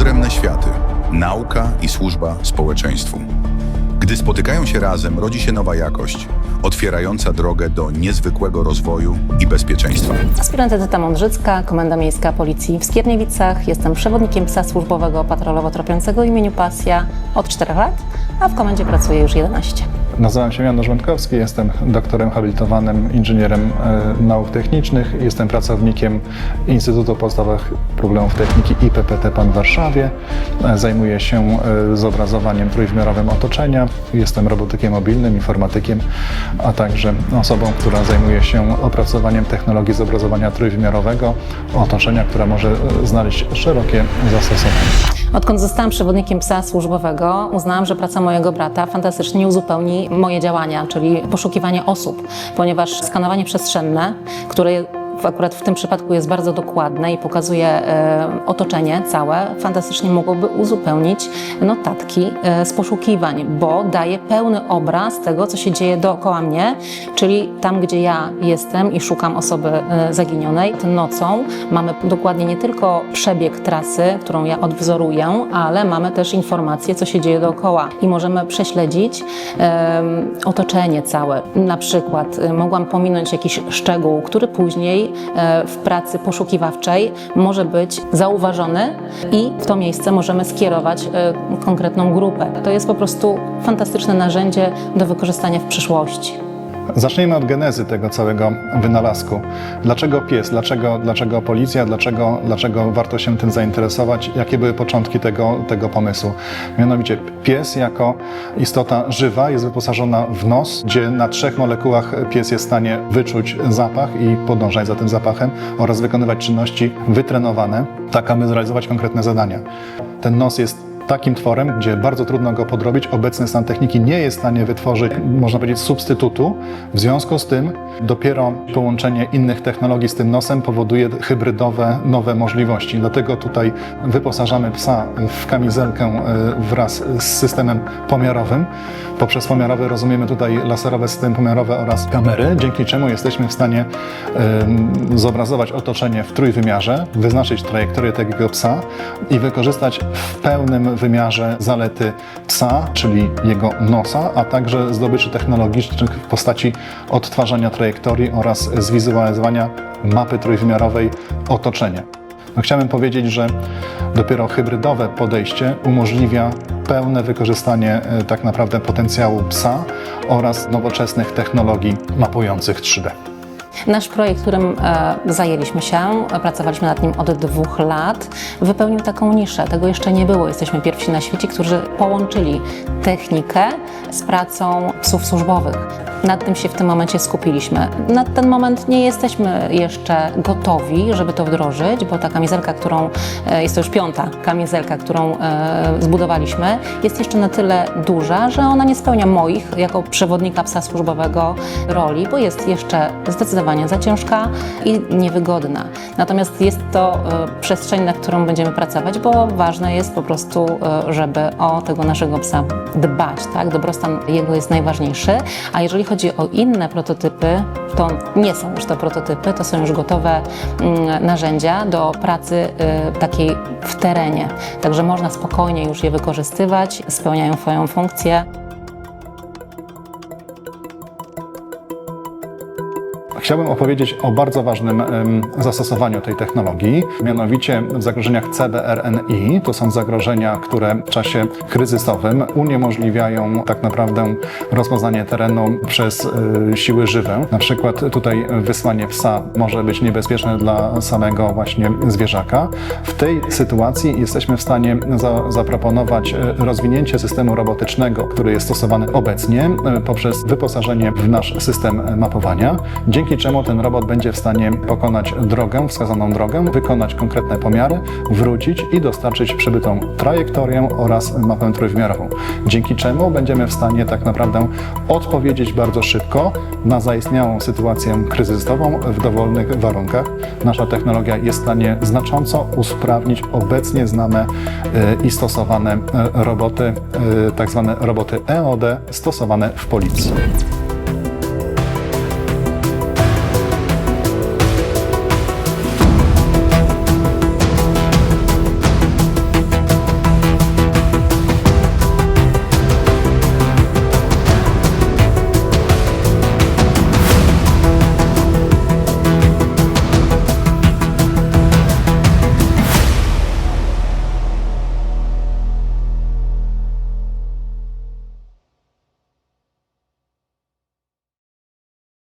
odrębne światy nauka i służba społeczeństwu. Gdy spotykają się razem, rodzi się nowa jakość, otwierająca drogę do niezwykłego rozwoju i bezpieczeństwa. Aspirant Edyta Mądrzycka, Komenda Miejska Policji w Skierniewicach. Jestem przewodnikiem psa służbowego patrolowo-tropiącego imieniu Pasja od 4 lat, a w komendzie pracuję już 11. Nazywam się Janusz Wędkowski, jestem doktorem habilitowanym, inżynierem e, nauk technicznych. Jestem pracownikiem Instytutu Podstawowych Problemów Techniki IPPT PAN w Warszawie. E, Zajmuję się e, zobrazowaniem trójwymiarowym otoczenia. Jestem robotykiem mobilnym, informatykiem, a także osobą, która zajmuje się opracowaniem technologii zobrazowania trójwymiarowego otoczenia, która może znaleźć szerokie zastosowanie. Odkąd zostałam przewodnikiem psa służbowego, uznałam, że praca mojego brata fantastycznie uzupełni moje działania, czyli poszukiwanie osób, ponieważ skanowanie przestrzenne, które akurat w tym przypadku jest bardzo dokładne i pokazuje e, otoczenie całe, fantastycznie mogłoby uzupełnić notatki e, z poszukiwań, bo daje pełny obraz tego, co się dzieje dookoła mnie, czyli tam, gdzie ja jestem i szukam osoby e, zaginionej. Nocą mamy dokładnie nie tylko przebieg trasy, którą ja odwzoruję, ale mamy też informacje, co się dzieje dookoła i możemy prześledzić otoczenie całe. Na przykład mogłam pominąć jakiś szczegół, który później e, w pracy poszukiwawczej może być zauważony i w to miejsce możemy skierować e, konkretną grupę. To jest po prostu fantastyczne narzędzie do wykorzystania w przyszłości. Zacznijmy od genezy tego całego wynalazku. Dlaczego pies? Dlaczego, dlaczego policja? Dlaczego, dlaczego warto się tym zainteresować? Jakie były początki tego, tego pomysłu? Mianowicie pies jako istota żywa jest wyposażona w nos, gdzie na trzech molekułach pies jest w stanie wyczuć zapach i podążać za tym zapachem oraz wykonywać czynności wytrenowane, tak aby zrealizować konkretne zadania. Ten nos jest takim tworem, gdzie bardzo trudno go podrobić. Obecny stan techniki nie jest w stanie wytworzyć, można powiedzieć, substytutu. W związku z tym dopiero połączenie innych technologii z tym nosem powoduje hybrydowe, nowe możliwości. Dlatego tutaj wyposażamy psa w kamizelkę e, wraz z systemem pomiarowym. Poprzez pomiarowy rozumiemy tutaj laserowe systemy pomiarowe oraz kamery, dzięki czemu jesteśmy w stanie zobrazować otoczenie w trójwymiarze, wyznaczyć trajektorię takiego psa i wykorzystać w pełnym wymiarze zalety psa, czyli jego nosa, a także zdobyczy technologicznych w postaci odtwarzania trajektorii oraz zwizualizowania mapy trójwymiarowej otoczenia. No, chciałbym powiedzieć, że dopiero hybrydowe podejście umożliwia pełne wykorzystanie e, tak naprawdę potencjału psa oraz nowoczesnych technologii mapujących 3D. Nasz projekt, którym e, zajęliśmy się, e, pracowaliśmy nad nim od dwóch lat, wypełnił taką niszę. Tego jeszcze nie było. Jesteśmy pierwsi na świecie, którzy połączyli technikę z pracą psów służbowych. Nad tym się w tym momencie skupiliśmy. Na ten moment nie jesteśmy jeszcze gotowi, żeby to wdrożyć, bo ta kamizelka, którą, e, jest to już piąta kamizelka, którą zbudowaliśmy, jest jeszcze na tyle duża, że ona nie spełnia moich, jako przewodnika psa służbowego, roli, bo jest jeszcze zdecydowanie za ciężka i niewygodna. Natomiast jest to e, przestrzeń, na którą będziemy pracować, bo ważne jest po prostu, e, żeby o tego naszego psa dbać, tak? Dobrostan jego jest najważniejszy, a jeżeli chodzi o inne prototypy, to nie są już to prototypy, to są już gotowe mm, narzędzia do pracy y, takiej w terenie. Także można spokojnie już je wykorzystywać, spełniają swoją funkcję. Chciałbym opowiedzieć o bardzo ważnym zastosowaniu tej technologii, mianowicie w zagrożeniach CBRNI. To są zagrożenia, które w czasie kryzysowym uniemożliwiają tak naprawdę rozpoznanie terenu przez y, siły żywe. Na przykład tutaj wysłanie psa może być niebezpieczne dla samego właśnie zwierzaka. W tej sytuacji jesteśmy w stanie za, zaproponować y, rozwinięcie systemu robotycznego, który jest stosowany obecnie y, poprzez wyposażenie w nasz system mapowania, dzięki czemu ten robot będzie w stanie pokonać drogę, wskazaną drogę, wykonać konkretne pomiary, wrócić i dostarczyć przybytą trajektorię oraz mapę trójwymiarową. Dzięki czemu będziemy w stanie tak naprawdę odpowiedzieć bardzo szybko na zaistniałą sytuację kryzysową w dowolnych warunkach. Nasza technologia jest w stanie znacząco usprawnić obecnie znane e, i stosowane e, roboty, e, tak zwane roboty EOD stosowane w policji.